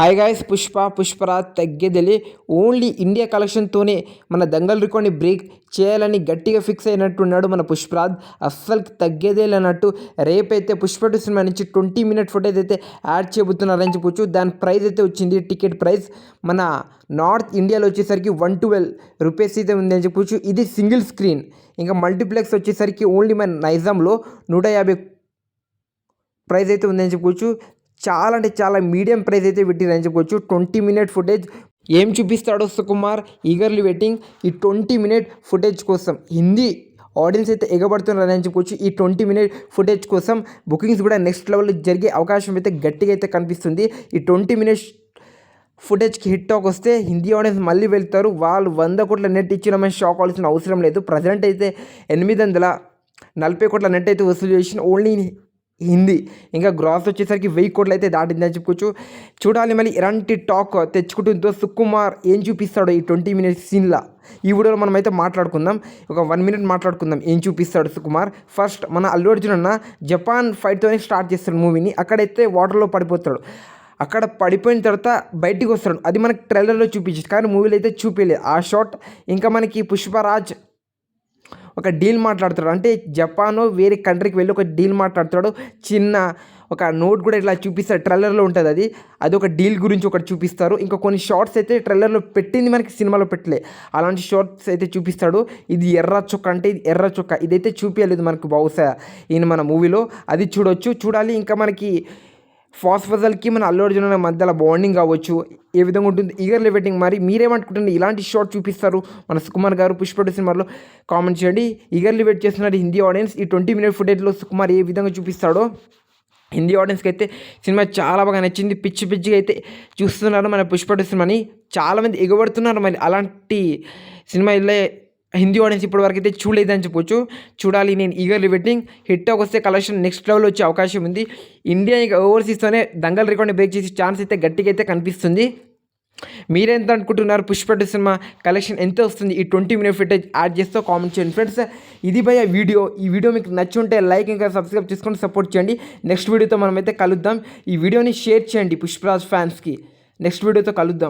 Hi guys Pushpa Pushparaj తగ్గేదెలి only India కలెక్షన్తోనే మన దంగల్ రికార్డ్ని బ్రేక్ చేయాలని గట్టిగా ఫిక్స్ అయినట్టున్నాడు మన పుష్పరాజ్. అస్సలు తగ్గేదేలే అన్నట్టు రేపైతే పుష్ప టూ సినిమా నుంచి ట్వంటీ మినిట్ ఫుటేజ్ అయితే యాడ్ చేయబోతున్నారని చెప్పొచ్చు. దాని ప్రైస్ అయితే వచ్చింది టికెట్ ప్రైస్ మన నార్త్ ఇండియాలో వచ్చేసరికి వన్ ట్వెల్వ్ రూపీస్ అయితే ఉంది అని చెప్పొచ్చు. ఇది సింగిల్ స్క్రీన్ ఇంకా మల్టీప్లెక్స్ వచ్చేసరికి ఓన్లీ మన నైజాంలో నూట యాభై ప్రైస్ అయితే ఉందని చెప్పుకోవచ్చు చాలా అంటే చాలా మీడియం ప్రైస్ అయితే పెట్టిరని చెప్పుకోవచ్చు ట్వంటీ మినిట్ ఫుటేజ్ ఏం చూపిస్తాడో సుకుమార్ ఈగర్లీ వెయిటింగ్ ఈ ట్వంటీ మినిట్ ఫుటేజ్ కోసం. హిందీ ఆడియన్స్ అయితే ఎగబడుతున్నారని అని చెప్పుకోవచ్చు ఈ ట్వంటీ మినిట్ ఫుటేజ్ కోసం బుకింగ్స్ కూడా నెక్స్ట్ లెవెల్లో జరిగే అవకాశం అయితే గట్టిగా అయితే కనిపిస్తుంది. ఈ ట్వంటీ మినిట్స్ ఫుటేజ్కి హిట్ టాక్ వస్తే హిందీ ఆడియన్స్ మళ్ళీ వెళ్తారు. వాళ్ళు వంద కోట్ల నెట్ ఇచ్చినామని షాక్ అవ్వాల్సిన అవసరం లేదు. ప్రజెంట్ అయితే ఎనిమిది వందల నలభై కోట్ల నెట్ అయితే వసూలు చేసిన ఓన్లీ హిందీ. ఇంకా గ్రాస్ వచ్చేసరికి వెయ్యి కోట్లు అయితే దాటిందని చెప్పుకోవచ్చు. చూడాలి మళ్ళీ ఎలాంటి టాక్ తెచ్చుకుంటుందో సుకుమార్ ఏం చూపిస్తాడో ఈ ట్వంటీ మినిట్స్ సీన్లా. ఈ వీడియోలో మనం అయితే మాట్లాడుకుందాం. ఒక వన్ మినిట్ మాట్లాడుకుందాం ఏం చూపిస్తాడు సుకుమార్. ఫస్ట్ మన అల్లు అర్జున్ అన్న జపాన్ ఫైట్తోనే స్టార్ట్ చేస్తాడు మూవీని. అక్కడైతే వాటర్లో పడిపోతాడు. అక్కడ పడిపోయిన తర్వాత బయటికి వస్తాడు. అది మనకి ట్రైలర్లో చూపించచ్చు. కానీ మూవీలో అయితే చూపించలేదు ఆ షాట్ ఇంకా మనకి పుష్పరాజ్ ఒక డీల్ మాట్లాడుతాడు అంటే జపాన్ వేరే కంట్రీకి వెళ్ళి ఒక డీల్ మాట్లాడుతాడు చిన్న ఒక నోట్ కూడా ఇట్లా చూపిస్తారు ట్రైలర్లో ఉంటుంది అది. అది ఒక డీల్ గురించి ఒకటి చూపిస్తారు. ఇంకా కొన్ని షార్ట్స్ అయితే ట్రైలర్లో పెట్టింది మనకి సినిమాలో పెట్టలే. అలాంటి షార్ట్స్ అయితే చూపిస్తాడు. ఇది ఎర్ర చొక్క అంటే ఇది ఎర్ర చొక్క. ఇదైతే చూపించలేదు మనకు బహుశా ఈయన మన మూవీలో. అది చూడొచ్చు. చూడాలి. ఇంకా మనకి ఫాస్ట్ ఫజల్కి మన అల్లు అర్జున్ మధ్యలో బాండింగ్ కావచ్చు ఏ విధంగా ఉంటుంది ఈగర్ వెయిటింగ్ మరి మీరేమనుకుంటుంది ఇలాంటి షార్ట్ చూపిస్తారు మన సుకుమార్ గారు పుష్పడు సినిమాలో. కామెంట్ చేయండి. ఈగర్లీ వెయిట్ చేస్తున్నారు హిందీ ఆడియన్స్ ఈ ట్వంటీ మినిట్ ఫుటేజ్లో సుకుమార్ ఏ విధంగా చూపిస్తాడో. హిందీ ఆడియన్స్కి అయితే సినిమా చాలా బాగా నచ్చింది. పిచ్చి పిచ్చిగా అయితే చూస్తున్నారు మన పుష్పడు సినిమాని. చాలామంది ఎగబడుతున్నారు మరి అలాంటి సినిమా ఇలా హిందీ ఆడియన్స్ ఇప్పటి వరకు అయితే చూడలేదని చెప్పొచ్చు. చూడాలి నేను ఈగర్లీ వెయిటింగ్ హిట్ వస్తే కలెక్షన్ నెక్స్ట్ లెవెల్ వచ్చే అవకాశం ఉంది. ఇండియా ఇంకా ఓవర్సీస్తోనే దంగల్ రికార్డ్ని బ్రేక్ చేసే ఛాన్స్ అయితే గట్టిగా అయితే కనిపిస్తుంది. మీరెంత అనుకుంటున్నారు? పుష్పటి సినిమా కలెక్షన్ ఎంత వస్తుంది? ఈ ట్వంటీ మినిట్ ఫుటేజ్ యాడ్ చేస్తూ కామెంట్ చేయండి ఫ్రెండ్స్ ఇది భయ వీడియో. ఈ వీడియో మీకు నచ్చి ఉంటే లైక్ ఇంకా సబ్స్క్రైబ్ చేసుకొని సపోర్ట్ చేయండి. నెక్స్ట్ వీడియోతో మనమైతే కలుద్దాం. ఈ వీడియోని షేర్ చేయండి పుష్పరాజ్ ఫ్యాన్స్కి నెక్స్ట్ వీడియోతో కలుద్దాం.